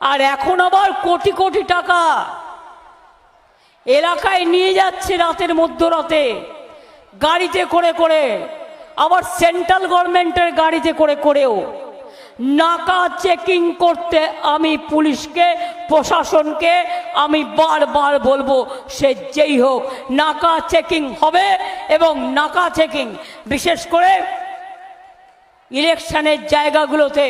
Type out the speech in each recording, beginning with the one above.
আর এখন আবার কোটি কোটি টাকা এলাকায় নিয়ে যাচ্ছে রাতের মধ্যরাতে, গাড়িতে করে করে, আবার সেন্ট্রাল গভর্নমেন্টের গাড়িতে করে করেও। নাকা চেকিং করতে আমি পুলিশকে, প্রশাসনকে আমি বারবার বলব, সে যেই হোক, নাকা চেকিং হবে এবং নাকা চেকিং, বিশেষ করে ইলেকশনের জায়গাগুলোতে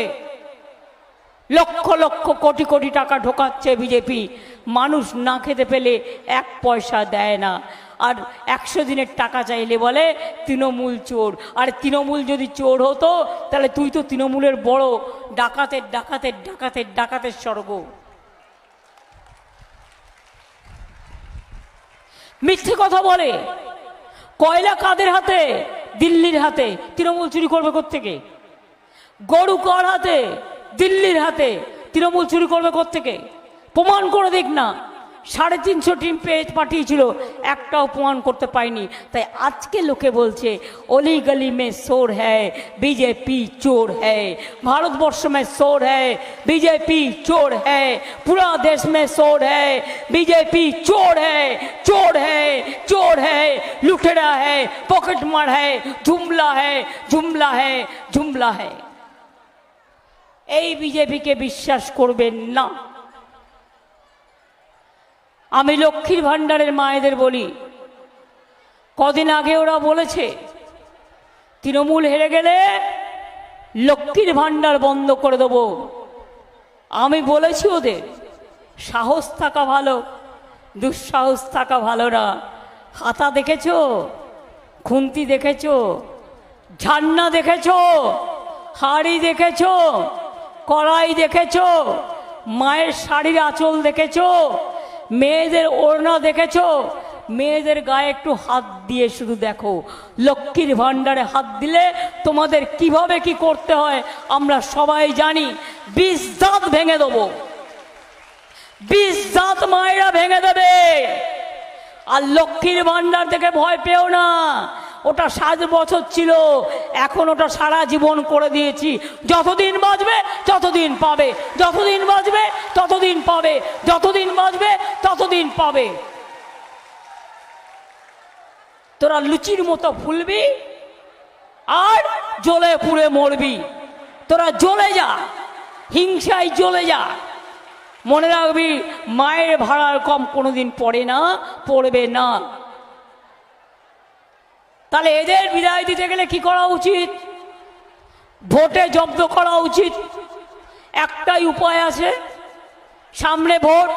লক্ষ লক্ষ কোটি কোটি টাকা ঢোকাচ্ছে বিজেপি মানুষ না খেতে পেলে এক পয়সা দেয় না। আর একশো দিনের টাকা চাইলে বলে, তৃণমূল চোর। আর তৃণমূল যদি চোর হতো, তাহলে তুই তো তৃণমূলের বড় ডাকাতের ডাকাতের ডাকাতের ডাকাতের স্বর্গ। মিথ্যে কথা বলে। কয়লা কাদের হাতে? দিল্লির হাতে। তৃণমূল চুরি করবে থেকে গরু কর হাতে? দিল্লির হাতে তৃণমূল চুরি করবে থেকে প্রমাণ করে দেখ না। সাড়ে তিনশো টিম পেজ পাঠিয়েছিল, একটাও প্রমাণ করতে পাইনি। তাই আজকে লোকে বলছে, অলি গলি মে সোর হ্যায়, বিজেপি চোর হ্যায়, ভারতবর্ষ মে সোর হ্যায়, বিজেপি চোর হ্যায়, পুরা দেশ মে সোর হ্যায়, বিজেপি চোর হ্যায় চোর হ্যায় চোর হ্যায় লুঠেরা হ্যায়, পকেটমার হ্যায় জুমলা হ্যায় জুমলা হ্যায় জুমলা হ্যায়। এই বিজেপিকে বিশ্বাস করবেন না। আমি লক্ষ্মীর ভাণ্ডারের মায়েদের বলি, কদিন আগে ওরা বলেছে, তৃণমূল হেরে গেলে লক্ষ্মীর ভাণ্ডার বন্ধ করে দেবো। আমি বলেছি ওদের, সাহস থাকা ভালো, দুঃসাহস থাকা ভালো না। হাতা দেখেছ? খুন্তি দেখেছ? ঝান্না দেখেছ? হাড়ি দেখেছ? কড়াই দেখেছ? মায়ের শাড়ির আঁচল দেখেছ? মেয়েদের ওড়না দেখেছ? মেয়েদের গায়ে একটু হাত দিয়ে শুধু দেখো। লক্ষ্মীর ভাণ্ডারে হাত দিলে তোমাদের কীভাবে কি করতে হয় আমরা সবাই জানি। বিষ দাঁত ভেঙে দেবো। বিষ দাঁত মায়েরা ভেঙে দেবে। আর লক্ষ্মীর ভাণ্ডার থেকে ভয় পেও না। ওটা সাত বছর ছিল। এখন ওটা সারা জীবন করে দিয়েছি। যতদিন বাঁচবে, ততদিন পাবে। যতদিন বাঁচবে, ততদিন পাবে। যতদিন বাঁচবে, ততদিন পাবে। তোরা লুচির মতো ফুলবি আর জ্বলে পুড়ে মরবি। তোরা জ্বলে যা, হিংসায় জ্বলে যা। মনে রাখবি, মায়ের ভাড়ার কম কোনোদিন পড়ে না, পড়বে না। তাহলে এদের বিদায় দিতে গেলে কি করা উচিত? ভোটে জব্দ করা উচিত। একটাই উপায় আছে। সামনে ভোট,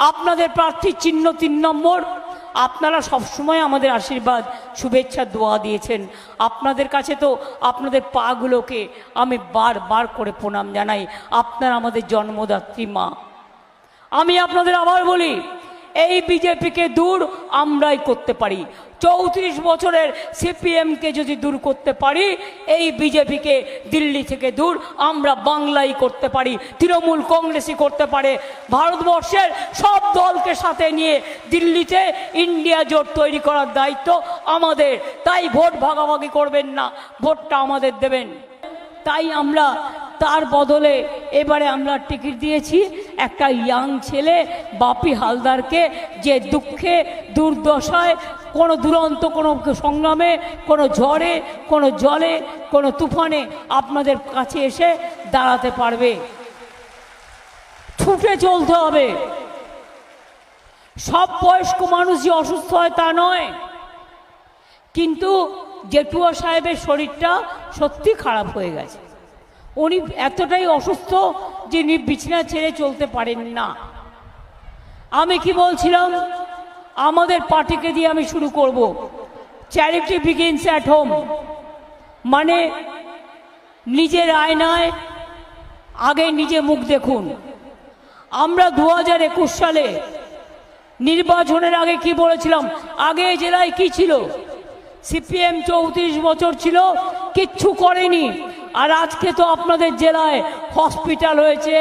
আপনাদের প্রার্থীর চিহ্ন তিন নম্বর। আপনারা সবসময় আমাদের আশীর্বাদ, শুভেচ্ছা, দোয়া দিয়েছেন। আপনাদের কাছে তো আপনাদের পাগুলোকে আমি বারবার করে প্রণাম জানাই। আপনার আমাদের জন্মদাত্রী মা। আমি আপনাদের আবার বলি এই বিজেপিকে দূর আমরাই করতে পারি। চৌত্রিশ বছরের সিপিএমকে যদি দূর করতে পারি, এই বিজেপিকে দিল্লি থেকে দূর আমরা বাংলাই করতে পারি, তৃণমূল কংগ্রেসই করতে পারে। ভারতবর্ষের সব দলকে সাথে নিয়ে দিল্লিতে ইন্ডিয়া জোট তৈরি করার দায়িত্ব আমাদের। তাই ভোট ভাগাভাগি করবেন না, ভোটটা আমাদের দেবেন। তাই আমরা তার বদলে এবারে আমরা টিকিট দিয়েছি একটা ইয়াং ছেলে, বাপি হালদারকে, যে দুঃখে, দুর্দশায়, কোনো দুরন্ত, কোনো সংগ্রামে, কোনো ঝড়ে, কোনো জলে, কোনো তুফানে আপনাদের কাছে এসে দাঁড়াতে পারবে। ছুটে চলতে হবে। সব বয়স্ক মানুষ যে অসুস্থ হয় তা নয়। কিন্তু জেঠুয়া সাহেবের শরীরটা সত্যি খারাপ হয়ে গেছে। উনি এতটাই অসুস্থ যে বিছানা ছেড়ে চলতে পারেন না। আমি কি বলছিলাম? আমাদের পার্টিকে দিয়ে আমি শুরু করব। চ্যারিটি বিগিনস অ্যাট হোম মানে নিজের আয়নায় আগে নিজে মুখ দেখুন। আমরা দু হাজার একুশ সালে নির্বাচনের আগে কি বলেছিলাম? আগে জেলায় কি ছিল? সিপিএম চৌত্রিশ বছর ছিল, কিচ্ছু করেনি। আর আজকে তো আপনাদের জেলায় হসপিটাল হয়েছে,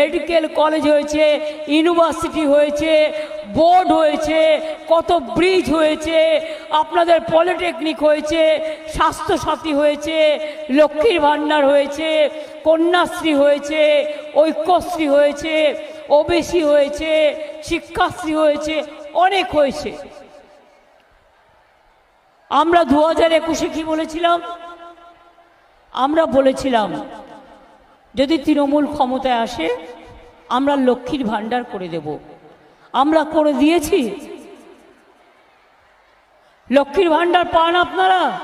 মেডিকেল কলেজ হয়েছে, ইউনিভার্সিটি হয়েছে, বোর্ড হয়েছে, কত ব্রিজ হয়েছে, আপনাদের পলিটেকনিক হয়েছে, স্বাস্থ্যসাথী হয়েছে, লক্ষ্মীর ভাণ্ডার হয়েছে, কন্যাশ্রী হয়েছে, ঐক্যশ্রী হয়েছে, ওবিসি হয়েছে, শিক্ষাশ্রী হয়েছে, অনেক হয়েছে। আমরা দু হাজার একুশে কি বলেছিলাম? আমরা বলেছিলাম, যদি তৃণমূল ক্ষমতায় আসে, আমরা লক্ষ্মীর ভাণ্ডার করে দেব। আমরা করে দিয়েছি। লক্ষ্মীর ভাণ্ডার পান আপনারা?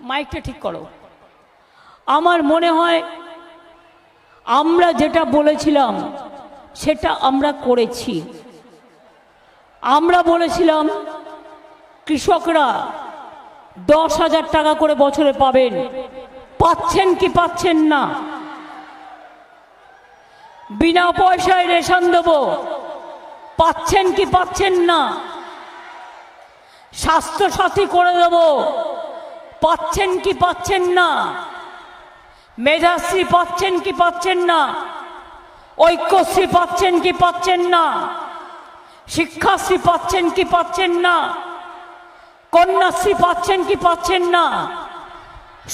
মাইকটা ঠিক করো। আমার মনে হয়, আমরা যেটা বলেছিলাম, সেটা আমরা করেছি। আমরা বলেছিলাম, কৃষকরা দশ হাজার টাকা করে বছরে পাবেন। পাচ্ছেন কি পাচ্ছেন না? বিনা পয়সায় রেশন দেব। পাচ্ছেন কি পাচ্ছেন না? স্বাস্থ্য সাথী করে দেব। পাচ্ছেন কি পাচ্ছেন না? মেধাশ্রী পাচ্ছেন কি পাচ্ছেন না? ঐক্যশ্রী পাচ্ছেন কি পাচ্ছেন না? শিক্ষাশ্রী পাচ্ছেন কি পাচ্ছেন না? কন্যাশ্রী পাচ্ছেন কি পাচ্ছেন না?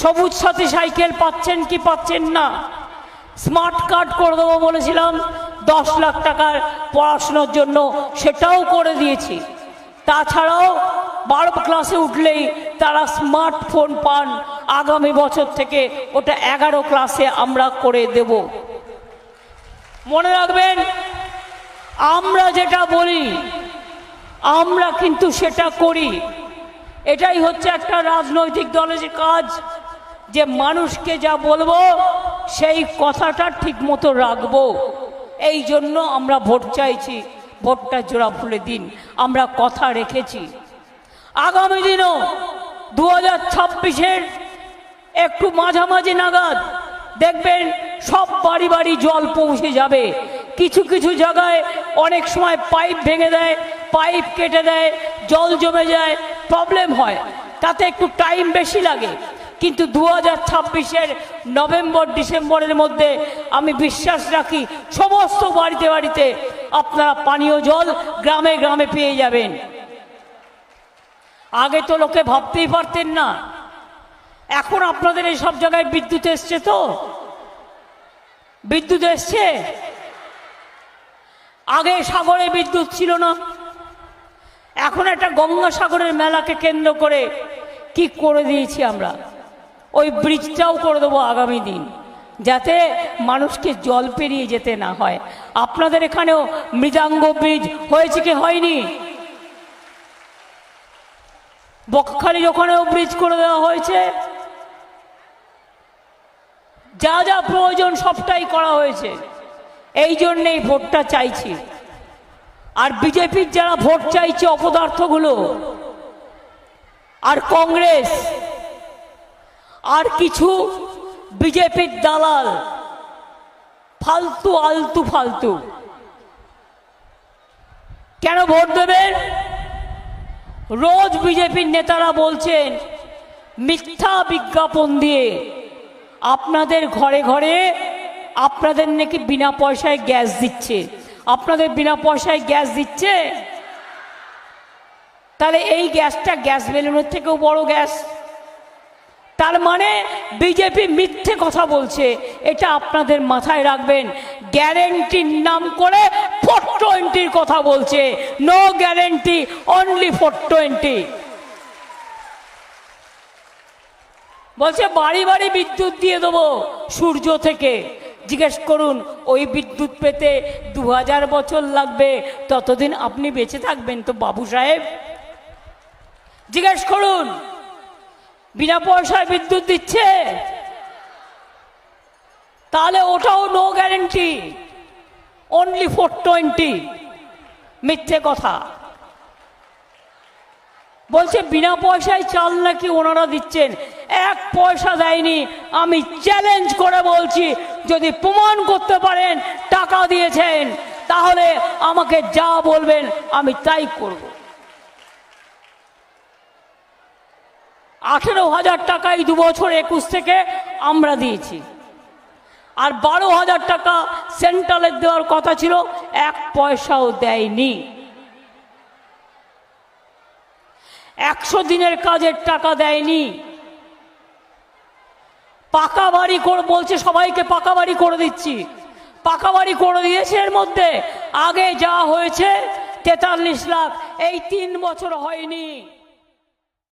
সবুজ সাথী সাইকেল পাচ্ছেন কি পাচ্ছেন না? স্মার্ট কার্ড করে দেবো বলেছিলাম, দশ লাখ টাকার পড়াশোনার জন্য সেটাও করে দিয়েছি। তাছাড়াও বারো ক্লাসে উঠলেই তারা স্মার্টফোন পান, আগামী বছর থেকে ওটা এগারো ক্লাসে আমরা করে দেব। মনে রাখবেন, আমরা যেটা বলি, আমরা কিন্তু সেটা করি। এটাই হচ্ছে একটা রাজনৈতিক দলের কাজ, যে মানুষকে যা বলব, সেই কথাটা ঠিক মতো রাখব। এই জন্য আমরা ভোট চাইছি, ভোটটা জোড়া ফুলে দিন, আমরা কথা রেখেছি। আগামী দিনও দু হাজার ছাব্বিশের একটু মাঝামাঝি নাগাদ দেখবেন সব বাড়ি বাড়ি জল পৌঁছে যাবে। কিছু কিছু জায়গায় অনেক সময় পাইপ ভেঙে দেয়, পাইপ কেটে দেয়, জল জমে যায় প্রবলেম হয়, তাতে একটু টাইম বেশি লাগে। কিন্তু দু হাজার ছাব্বিশের নভেম্বর, ডিসেম্বরের মধ্যে আমি বিশ্বাস রাখি, সমস্ত বাড়িতে বাড়িতে আপনারা পানীয় জল গ্রামে গ্রামে পেয়ে যাবেন। আগে তো লোকে ভাবতেই পারতেন না। এখন আপনাদের এই সব জায়গায় বিদ্যুৎ এসছে তো? বিদ্যুৎ এসছে? আগে সাগরে বিদ্যুৎ ছিল না। এখন একটা গঙ্গাসাগরের মেলাকে কেন্দ্র করে কি করে দিয়েছি আমরা? ওই ব্রিজটাও করে দেবো আগামী দিন, যাতে মানুষকে জল পেরিয়ে যেতে না হয়। আপনাদের এখানেও মৃদাঙ্গ ব্রিজ হয়েছে কি হয়নি? বকখালি ওখানেও ব্রিজ করে দেওয়া হয়েছে। যা যা প্রয়োজন সবটাই করা হয়েছে। এই জন্যেই ভোটটা চাইছি। আর বিজেপির যারা ভোট চাইছে অপদার্থগুলো, আর কংগ্রেস, আর কিছু বিজেপির দালাল, ফালতু, আলতু, ফালতু। কেন ভোট দেবেন? রোজ বিজেপির নেতারা বলছেন, মিথ্যা বিজ্ঞাপন দিয়ে আপনাদের ঘরে ঘরে আপনাদের নাকি বিনা পয়সায় গ্যাস দিচ্ছে। আপনাদের বিনা পয়সায় গ্যাস দিচ্ছে? তাহলে এই গ্যাসটা গ্যাস বেলুনের থেকেও বড় গ্যাস। তার মানে বিজেপি মিথ্যে কথা বলছে, এটা আপনাদের মাথায় রাখবেন। গ্যারেন্টির নাম করে ফোর টোয়েন্টির কথা বলছে। No guarantee, only four twenty. বলছে বাড়ি বাড়ি বিদ্যুৎ দিয়ে দেবো সূর্য থেকে। জিজ্ঞেস করুন, ওই বিদ্যুৎ পেতে দু হাজার বছর লাগবে, ততদিন আপনি বেঁচে থাকবেন তো বাবু সাহেব? জিজ্ঞেস করুন, বিনা পয়সায় বিদ্যুৎ দিচ্ছে? তাহলে ওটাও no guarantee only four twenty মিথ্যে কথা। বলছে, বিনা পয়সায় চাল নাকি ওনারা দিচ্ছেন? এক পয়সা দেয়নি, আমি চ্যালেঞ্জ করে বলছি, যদি প্রমাণ করতে পারেন, টাকা দিয়েছেন, তাহলে আমাকে যা বলবেন, আমি তাই করব। আঠেরো হাজার টাকাই দু বছর একুশ থেকে আমরা দিয়েছি। আর বারো হাজার টাকা সেন্ট্রালের দেওয়ার কথা ছিল, এক পয়সাও দেয়নি। একশো দিনের কাজের টাকা দেয়নি। পাকা বাড়ি বলছে সবাইকে পাকা বাড়ি করে দিচ্ছি। পাকা বাড়ি করে দিয়েছে এর মধ্যে আগে যা হয়েছে তেতাল্লিশ লাখ, এই তিন বছর হয়নি।